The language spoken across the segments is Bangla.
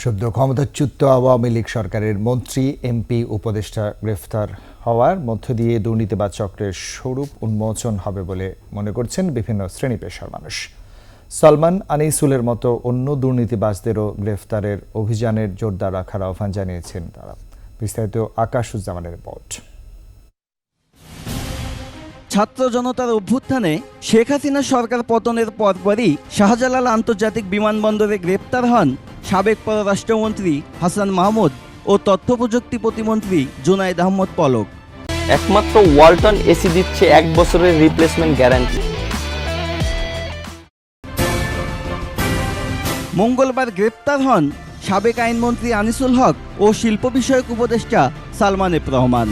সদ্য ক্ষমতাচ্যুত আওয়ামী লীগ সরকারের মন্ত্রী, এমপি, উপদেষ্টা গ্রেফতার হওয়ার মধ্য দিয়ে দুর্নীতিবাদ চক্রের স্বরূপ উন্মোচন হবে বলে মনে করছেন বিভিন্ন শ্রেণি পেশার মানুষ। সালমান আনিসুলের মতো অন্য দুর্নীতিবাজদেরও গ্রেফতারের অভিযানের জোরদার রাখার আহ্বান জানিয়েছেন তারা। বিস্তারিত আকাশুজ্জামানের রিপোর্ট। ছাত্র জনতার অভ্যুত্থানে শেখ হাসিনা সরকার পতনের পরপরই শাহজালাল আন্তর্জাতিক বিমানবন্দরে গ্রেপ্তার হন সাবেক পররাষ্ট্রমন্ত্রী হাসান মাহমুদ ও তথ্য প্রযুক্তি প্রতিমন্ত্রী জুনাইদ আহমদ পলক। একমাত্র ওয়ালটন এসি দিচ্ছে এক বছরের রিপ্লেসমেন্ট গ্যারান্টি মঙ্গলবার গ্রেপ্তার হন সাবেক আইনমন্ত্রী আনিসুল হক ও শিল্প বিষয়ক উপদেষ্টা সালমান এফ রহমান।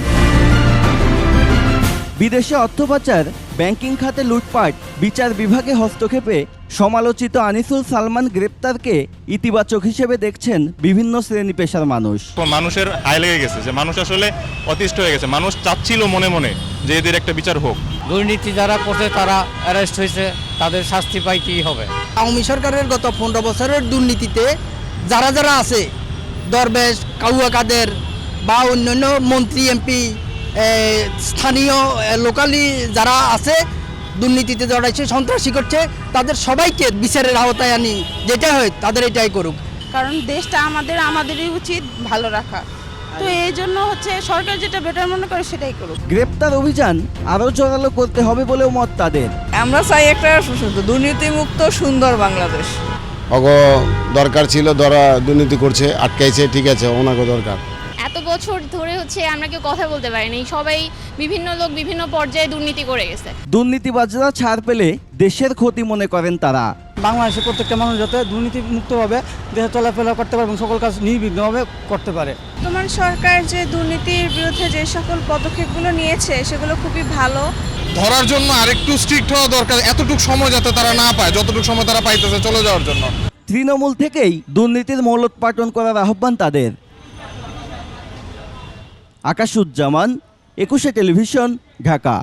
বিদেশে অর্থ পাচার ব্যাংকিং খাতে লুটপাট বিচার বিভাগে হস্তক্ষেপে সমালোচিত আনিসুল সালমান গ্রেপ্তারকে ইতিবাচক হিসেবে দেখছেন বিভিন্ন শ্রেণি পেশার মানুষ। তো মানুষের হাই লেগে গেছে যে মানুষ আসলে অতিষ্ঠ হয়ে গেছে। মানুষ চাচ্ছিল মনে মনে যে এদের একটা বিচার হোক। দুর্নীতি যারা করছে তারা অ্যারেস্ট হয়েছে। তাদের শাস্তি পাই কি হবে? আওয়ামী সরকারের গত পনেরো বছরের দুর্নীতিতে যারা যারা আছে দরবেশ কাউয়া কাদের বা অন্যান্য মন্ত্রী এমপি স্থানীয় লোকালি যারা আছে দুর্নীতিতে জড়াইছে সন্ত্রাসী করছে তাদের সবাইকে বিচারের আওতায় আনি যেটা হয় তাদের এটাই করুক। কারণ দেশটা আমাদের আমাদেরই উচিত ভালো রাখা। তো এই জন্য হচ্ছে সরকার যেটা বেটার মনে করে সেটাই করুক। গ্রেপ্তার অভিযান আরও জোরালো করতে হবে বলেও মত তাদের। আমরা চাই একটা দুর্নীতিমুক্ত সুন্দর বাংলাদেশ। অগ দরকার ছিল ধরা দুর্নীতি করছে আটকাইছে ঠিক আছে ওনাকে দরকার। বছর ধরে হচ্ছে আমরা কেউ কথা বলতে পারিনি। সবাই বিভিন্ন লোক বিভিন্ন পর্যায়ে দুর্নীতি করে গেছে। দুর্নীতিবাজরা ছাড় পেলে দেশের ক্ষতি মনে করেন তারা। বাংলাদেশের প্রত্যেকটা মানুষ যাতে দুর্নীতি মুক্তভাবে দেশে চলাফেরা করতে পারে এবং সকল কাজ নির্বিঘ্নভাবে করতে পারে। বর্তমান সরকার যে দুর্নীতির বিরুদ্ধে যে সকল পদক্ষেপগুলো নিয়েছে সেগুলো খুবই ভালো। ধরার জন্য আরেকটু স্ট্রিক্ট হওয়া দরকার এতটুকু সময় যাতে তারা না পায় যতটুকু সময় তারা পাইতেছে চলে যাওয়ার জন্য। তৃণমূল থেকেই দুর্নীতির মূলোৎপাটন করার আহ্বান তাদের। আকাশুজ্জামান একুশে টেলিভিশন ঢাকা।